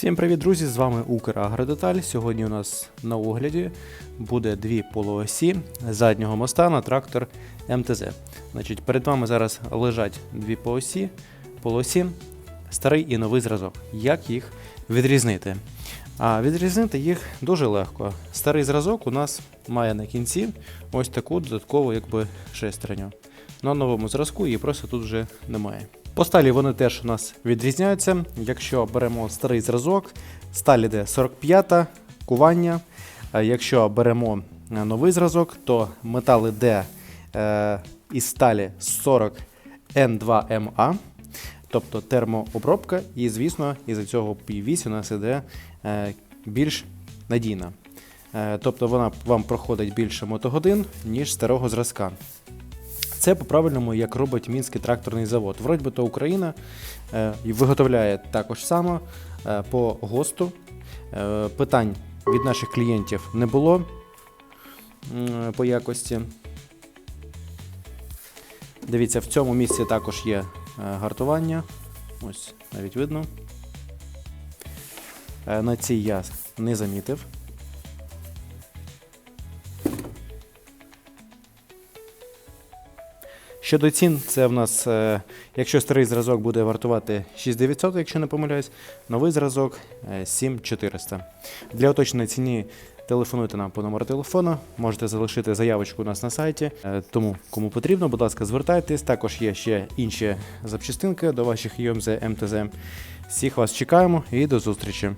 Всім привіт, друзі! З вами Украгродеталь. Сьогодні у нас на огляді буде дві полуосі заднього моста на трактор МТЗ. Значить, перед вами зараз лежать дві полосі, полосі, старий і новий зразок. Як їх відрізнити? А відрізнити їх дуже легко. Старий зразок у нас має на кінці ось таку додаткову якби шестерню. На новому зразку її просто тут вже немає. По сталі вони теж у нас відрізняються. Якщо беремо старий зразок, сталь іде 45-та кування. Якщо беремо е, новий зразок, то метал іде е, із сталі 40 N2MA, тобто термообробка, і, звісно, із цього P8 у нас іде е, більш надійна. Е, тобто вона вам проходить більше мотогодин, ніж старого зразка. Це по-правильному, як робить Мінський тракторний завод. Вроді то Україна е, виготовляє також само е, по ГОСТу. Е, питань від наших клієнтів не було по якості. Дивіться, в цьому місці також є гартування. Ось навіть видно. На цій я не замітив. Щодо цін, це в нас, е, якщо старий зразок буде вартувати 6900, якщо не помиляюсь, новий зразок е, 7400. Для уточнення ціні телефонуйте нам по номеру телефону, можете залишити заявочку у нас на сайті. Е, Тому, кому потрібно, будь ласка, звертайтесь. Також є ще інші запчастинки до ваших ЮМЗ МТЗ. Всіх вас чекаємо і до зустрічі.